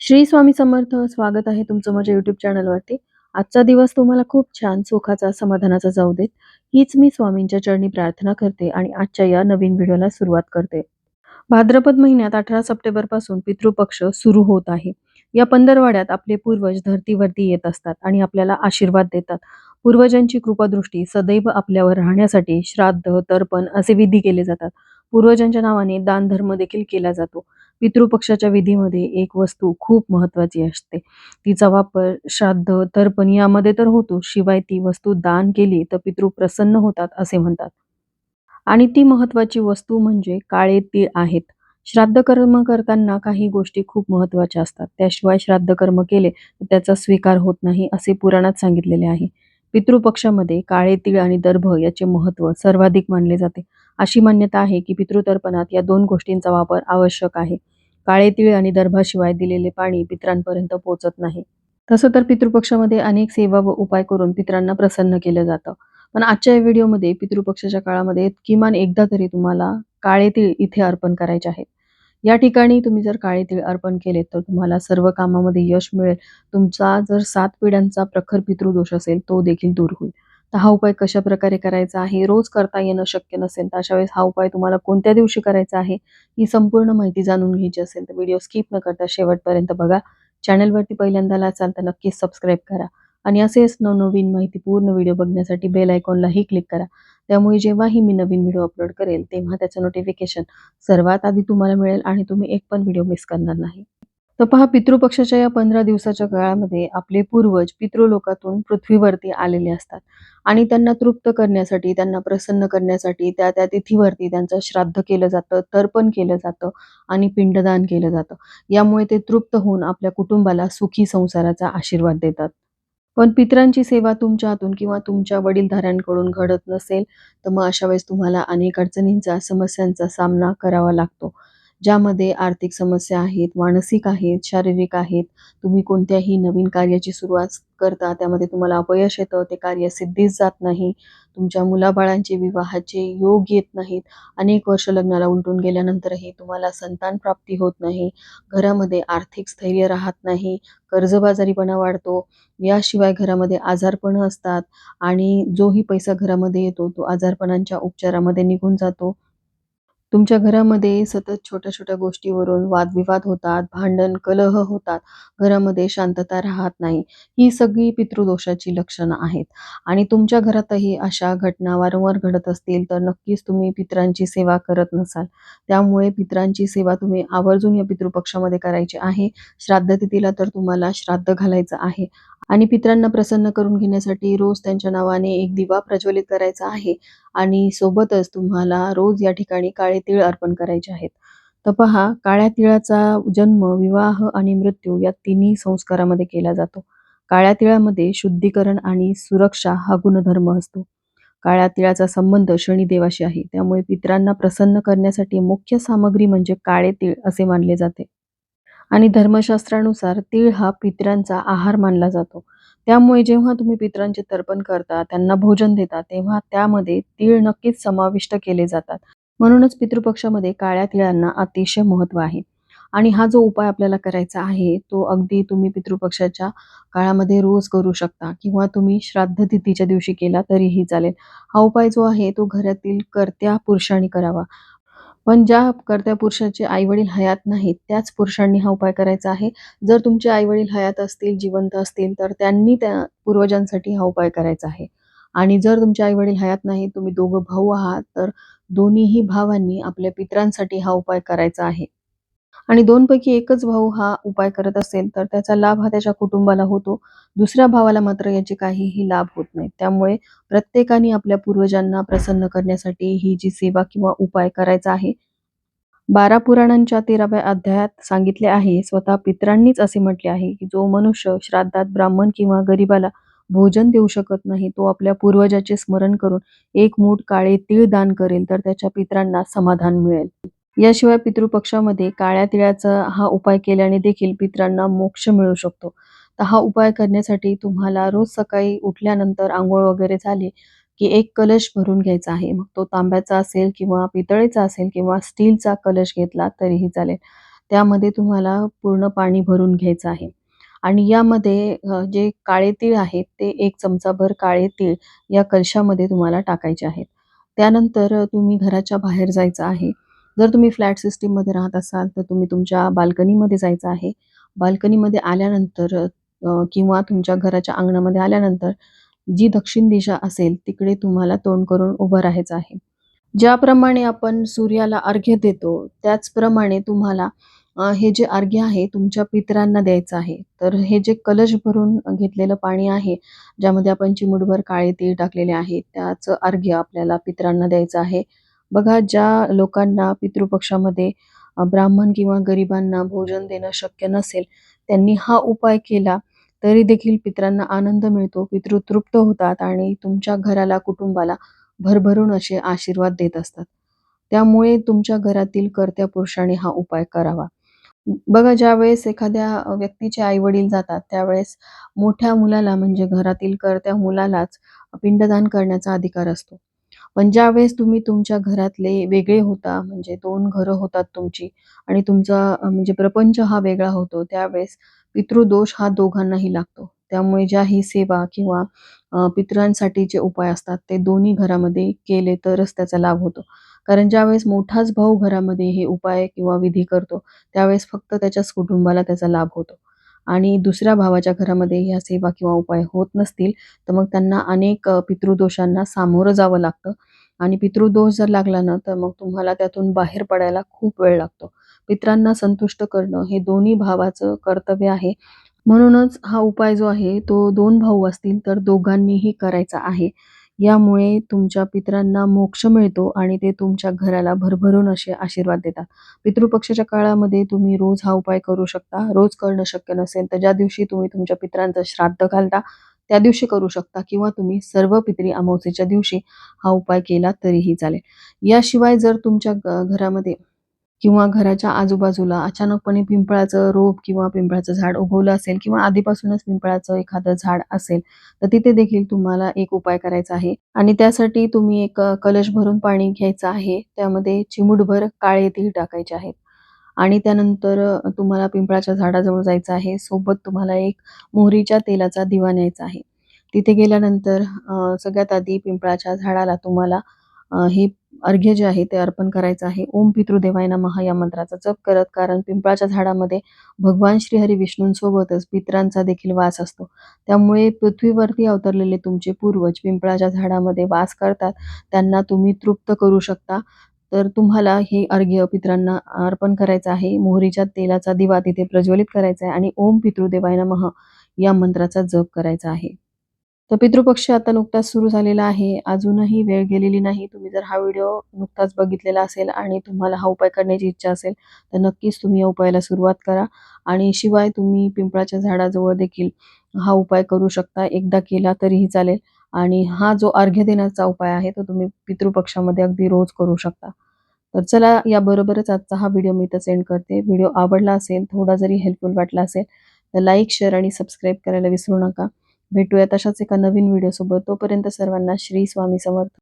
श्री स्वामी समर्थ स्वागत आहे तुमचं माझ्या युट्यूब चॅनलवरती आजचा दिवस तुम्हाला खूप छान सुखाचा समाधानाचा जाऊ देत. हीच मी स्वामींच्या चरणी प्रार्थना करते आणि आजच्या या नवीन व्हिडिओला सुरुवात करते. भाद्रपद महिन्यात अठरा सप्टेंबरपासून पितृपक्ष सुरू होत आहे. या पंधरवाड्यात आपले पूर्वज धर्तीवरती येत असतात आणि आपल्याला आशीर्वाद देतात. पूर्वजांची कृपादृष्टी सदैव आपल्यावर राहण्यासाठी श्राद्ध तर्पण असे विधी केले जातात. पूर्वजांच्या नावाने दान धर्म देखील केला जातो. पितृपक्षाच्या विधीमध्ये एक वस्तू खूप महत्वाची असते. तिचा वापर श्राद्ध तर्पण यामध्ये तर होतो. शिवाय ती वस्तू दान केली तर पितृ प्रसन्न होतात असे म्हणतात. आणि ती महत्वाची वस्तू म्हणजे काळे तीळ आहेत. श्राद्ध कर्म करताना काही गोष्टी खूप महत्त्वाच्या असतात. त्याशिवाय श्राद्ध कर्म केले तर त्याचा स्वीकार होत नाही असे पुराणात सांगितलेले आहे. पितृपक्षामध्ये काळे तीळ आणि दर्भ याचे महत्त्व सर्वाधिक मानले जाते. अशी मान्यता आहे की पितृतर्पणात या दोन गोष्टींचा वापर आवश्यक आहे. काळे तीळ आणि दर्भाशिवाय दिलेले पाणी पित्रांपर्यंत पोहोचत नाही. तसं तर पितृपक्षामध्ये अनेक सेवा व उपाय करून पित्रांना प्रसन्न केलं जातं. पण आजच्या या व्हिडिओमध्ये पितृपक्षाच्या काळामध्ये किमान एकदा तरी तुम्हाला काळे तीळ इथे अर्पण करायचे आहेत या ठिकाणी तुम्ही जर काळे तीळ अर्पण केले तर तुम्हाला सर्व कामामध्ये यश मिळेल. तुमचा जर सात पिढ्यांचा प्रखर पितृदोष असेल तो देखील दूर होईल. तर हा उपाय कशा प्रकारे करायचा आहे? रोज करता येणं शक्य नसेल तर अशा वेळेस हा उपाय तुम्हाला कोणत्या दिवशी करायचा आहे? ही संपूर्ण माहिती जाणून घ्यायची असेल तर व्हिडिओ स्किप न करता शेवटपर्यंत बघा. चॅनलवरती पहिल्यांदाला असाल तर नक्कीच सबस्क्राईब करा आणि असेच नवनवीन माहिती पूर्ण व्हिडिओ बघण्यासाठी बेल आयकॉनलाही क्लिक करा. त्यामुळे जेव्हाही मी नवीन व्हिडिओ अपलोड करेल तेव्हा त्याचं नोटिफिकेशन सर्वात आधी तुम्हाला मिळेल आणि तुम्ही एक पण व्हिडिओ मिस करणार नाही. तर पहा पितृपक्षाच्या या पंधरा दिवसाच्या काळामध्ये आपले पूर्वज पितृलोकातून पृथ्वीवरती आलेले असतात. आणि त्यांना तृप्त करण्यासाठी त्यांना प्रसन्न करण्यासाठी त्या त्या तिथीवरती त्यांचं श्राद्ध केलं जातं तर्पण केलं जातं आणि पिंडदान केलं जातं. यामुळे ते तृप्त होऊन आपल्या कुटुंबाला सुखी संसाराचा आशीर्वाद देतात. पण पितरांची सेवा तुमच्या हातून किंवा तुमच्या वडीलधाऱ्यांकडून घडत नसेल तर मग अशा वेळेस तुम्हाला अनेक अडचणींचा समस्यांचा सामना करावा लागतो. ज्यामध्ये आर्थिक समस्या आहेत मानसिक आहेत शारीरिक आहेत तुम्ही कोणत्याही नवीन कार्याची सुरुवात करता त्यामध्ये तुम्हाला अपयश येतं ते कार्य सिद्धीच जात नाही तुमच्या मुलाबाळांचे विवाहाचे योग येत नाहीत अनेक वर्ष लग्नाला उलटून गेल्यानंतरही तुम्हाला संतान प्राप्ती होत नाही घरामध्ये आर्थिक स्थैर्य राहत नाही कर्जबाजारीपणा वाढतो याशिवाय घरामध्ये आजारपण असतात आणि जोही पैसा घरामध्ये येतो तो आजारपणांच्या उपचारामध्ये निघून जातो तुमच्या घरामध्ये सतत छोट्या छोट्या गोष्टीवरून वादविवाद होतात भांडण कलह होतात. घरामध्ये शांतता राहत नाही. ही सगळी पितृदोषाची लक्षणं आहेत. आणि तुमच्या घरातही अशा घटना वारंवार घडत असतील तर नक्कीच तुम्ही पित्रांची सेवा करत नसाल. त्यामुळे पित्रांची सेवा तुम्ही आवर्जून या पितृपक्षामध्ये करायची आहे. श्राद्ध तिथीला तर तुम्हाला श्राद्ध घालायचं आहे. आणि पित्रांना प्रसन्न करून घेण्यासाठी रोज त्यांच्या नावाने एक दिवा प्रज्वलित करायचा आहे. आणि सोबतच तुम्हाला रोज या ठिकाणी काळे तीळ अर्पण करायचे आहेत. तर पहा काळ्या तिळाचा जन्म विवाह आणि मृत्यू या तिन्ही संस्कारामध्ये केला जातो. काळ्या तिळामध्ये शुद्धीकरण आणि सुरक्षा हा गुणधर्म असतो. काळ्या तिळाचा संबंध शनिदेवाशी आहे. त्यामुळे पित्रांना प्रसन्न करण्यासाठी मुख्य सामग्री म्हणजे काळे तीळ असे मानले जाते. आणि धर्मशास्त्रानुसार तीळ हा पित्रांचा आहार मानला जातो. त्यामुळे जेव्हा तुम्ही पित्रांचे तर्पण करता त्यांना भोजन देता तेव्हा त्यामध्ये तीळ नक्कीच समाविष्ट केले जातात. म्हणूनच पितृपक्षामध्ये काळ्या तिळांना अतिशय महत्त्व आहे. आणि हा जो उपाय आपल्याला करायचा आहे तो अगदी तुम्ही पितृपक्षाच्या काळामध्ये रोज करू शकता किंवा तुम्ही श्राद्ध तिथीच्या दिवशी केला तरीही चालेल. हा उपाय जो आहे तो घरातील कर्त्या पुरुषांनी करावा. पण ज्या कर्त्या पुरुषाचे आईवडील हयात नाहीत त्याच पुरुषांनी हा उपाय करायचा आहे. जर तुमचे आईवडील हयात असतील जिवंत असतील तर त्यांनी त्या पूर्वजांसाठी हा उपाय करायचा आहे. आणि जर तुमचे आईवडील हयात नाही तुम्ही दोघं भाऊ आहात तर दोन्हीही भावांनी आपल्या पित्रांसाठी हा उपाय करायचा आहे. आणि दोनपैकी एकच भाऊ हा उपाय करत असेल तर त्याचा लाभ हा त्याच्या कुटुंबाला होतो. दुसऱ्या भावाला मात्र याचे काहीही लाभ होत नाही त्यामुळे प्रत्येकाने आपल्या पूर्वजांना प्रसन्न करण्यासाठी ही जी सेवा किंवा उपाय करायचा आहे बारा पुराणांच्या तेराव्या अध्यायात सांगितले आहे. स्वतः पित्रांनीच असे म्हटले आहे की जो मनुष्य श्राद्धात ब्राह्मण किंवा गरीबाला भोजन देऊ शकत नाही तो आपल्या पूर्वजाचे स्मरण करून एक मूठ काळे तीळ दान करेल तर त्याच्या पित्रांना समाधान मिळेल. याशिवाय पितृपक्षामध्ये काळ्या तिळाचा हा उपाय केल्याने देखील पित्रांना मोक्ष मिळू शकतो तर हा उपाय करण्यासाठी तुम्हाला रोज सकाळी उठल्यानंतर आंघोळ वगैरे झाली की एक कलश भरून घ्यायचा आहे मग तो तांब्याचा असेल किंवा पितळेचा असेल किंवा स्टीलचा कलश घेतला तरीही चालेल त्यामध्ये तुम्हाला पूर्ण पाणी भरून घ्यायचं आहे आणि यामध्ये जे काळे तीळ आहेत ते एक चमचाभर काळे तीळ या कलशामध्ये तुम्हाला टाकायचे आहेत. त्यानंतर तुम्ही घराच्या बाहेर जायचं आहे. जर तुम्ही फ्लॅट सिस्टीममध्ये राहत असाल, तर तुम्ही तुमच्या बाल्कनीमध्ये जायचं आहे. बाल्कनीमध्ये आल्यानंतर किंवा तुमच्या घराच्या अंगणामध्ये आल्यानंतर जी दक्षिण दिशा असेल, तिकडे तुम्हाला तोंड करून उभं राहायचं आहे. ज्याप्रमाणे आपण सूर्याला अर्घ्य देतो, त्याचप्रमाणे तुम्हाला हे जे अर्घ्य आहे तुमच्या पितरांना द्यायचं आहे. तर हे जे कलश भरून घेतलेलं पाणी आहे, ज्यामध्ये आपण चिमूटभर काळे तीळ टाकलेले आहे, त्याचं अर्घ्य आपल्याला पितरांना द्यायचं आहे. बघा ज्या लोकांना पितृपक्षामध्ये ब्राह्मण किंवा गरिबांना भोजन देणं शक्य नसेल, त्यांनी हा उपाय केला तरी देखील पितरांना आनंद मिळतो, पितृ तृप्त होतात आणि तुमच्या घराला, कुटुंबाला भरभरून असे आशीर्वाद देत असतात. त्यामुळे तुमच्या घरातील कर्त्या पुरुषाने हा उपाय करावा. बघा ज्यावेळेस एखाद्या व्यक्तीचे आई-वडील जातात, त्यावेळेस मोठ्या मुलाला म्हणजे घरातील कर्त्या मुलालाच पिंडदान करण्याचा अधिकार असतो. पण ज्यावेळेस तुम्ही तुमच्या घरातले वेगळे होता, म्हणजे दोन घरं होतात तुमची आणि तुमचा म्हणजे प्रपंच हा वेगळा होतो, त्यावेळेस पितृदोष हा दोघांनाही लागतो. त्यामुळे ज्या ही सेवा किंवा पितरांसाठी जे उपाय असतात, ते दोन्ही घरामध्ये केले तरच त्याचा लाभ होतो. कारण ज्यावेळेस मोठाच भाऊ घरामध्ये हे उपाय किंवा विधी करतो, त्यावेळेस फक्त त्याच्याच कुटुंबाला त्याचा लाभ होतो आणि दुसऱ्या भावाच्या घरामध्ये ह्या सेवा किंवा उपाय होत नसतील, तर मग त्यांना अनेक पितृदोषांना सामोरं जावं लागतं आणि पितृदोष जर लागला ना, तर मग तुम्हाला त्यातून बाहेर पडायला खूप वेळ लागतो. पितरांना संतुष्ट करणं हे दोन्ही भावाचं कर्तव्य आहे. म्हणूनच हा उपाय जो आहे, तो दोन भाऊ असतील तर दोघांनीही करायचा आहे. यामुळे तुमच्या पितरांना मोक्ष मिळतो आणि ते तुमच्या घराला भरभरून असे आशीर्वाद देतात. पितृपक्षाच्या काळामध्ये तुम्ही रोज हा उपाय करू शकता. रोज करणं शक्य नसेल, तर ज्या दिवशी तुम्ही तुमच्या पितरांचं श्राद्ध घालता, त्या दिवशी करू शकता किंवा तुम्ही सर्व पितरी अमावस्येच्या दिवशी हा उपाय केला तरीही चालेल. याशिवाय जर तुमच्या घरामध्ये किंवा घराच्या आजूबाजूला अचानकपणे पिंपळाचं रोप किंवा पिंपळाचं झाड उगवलं असेल किंवा आधीपासूनच पिंपळाचं एखादं झाड असेल, तर तिथे देखील तुम्हाला एक उपाय करायचा आहे आणि त्यासाठी तुम्ही एक कलश भरून पाणी घ्यायचं आहे. त्यामध्ये चिमूटभर काळे तीळ टाकायचे आहेत आणि त्यानंतर तुम्हाला पिंपळाच्या झाडाजवळ जायचं आहे. सोबत तुम्हाला एक मोहरीच्या तेलाचा दिवा न्यायचा आहे. तिथे गेल्यानंतर सगळ्यात आधी पिंपळाच्या झाडाला तुम्हाला हे अर्घ्य जे आहे ते अर्पण करायचं आहे. ओम पितृदेवाय नमः या मंत्राचा जप करत, कारण पिंपळाच्या झाडामध्ये भगवान श्रीहरी विष्णूंसोबतच पितरांचा देखील वास असतो. त्यामुळे पृथ्वीवरती अवतरलेले तुमचे पूर्वज पिंपळाच्या झाडामध्ये वास करतात. त्यांना तुम्ही तृप्त करू शकता. तर तुम्हाला हे अर्घ्य पितरांना अर्पण करायचं आहे. मोहरीच्या तेलाचा दिवा तिथे प्रज्वलित करायचा आहे आणि ओम पितृदेवाय नमः या मंत्राचा जप करायचा आहे. तर पितृपक्ष आता नुकताच सुरू झालेला आहे. अजूनही वेळ गेलेली नाही. तुम्ही जर हा व्हिडिओ नुकताच बघितलेला असेल आणि तुम्हाला हा उपाय करण्याची इच्छा असेल, तर नक्कीच तुम्ही या उपायाला सुरुवात करा आणि शिवाय तुम्ही पिंपळाच्या झाडाजवळ देखील हा उपाय करू शकता. एकदा केला तरीही चालेल आणि हा जो अर्घ्य देण्याचा उपाय आहे, तो तुम्ही पितृपक्षामध्ये अगदी रोज करू शकता. तर चला याबरोबरच आजचा हा व्हिडिओ मी इथं सेंड करते. व्हिडिओ आवडला असेल, थोडा जरी हेल्पफुल वाटला असेल, तर लाईक, शेअर आणि सबस्क्राईब करायला विसरू नका. भेटूया तशाच एका नवीन व्हिडिओसोबत. तोपर्यंत सर्वांना श्री स्वामी समर्थ.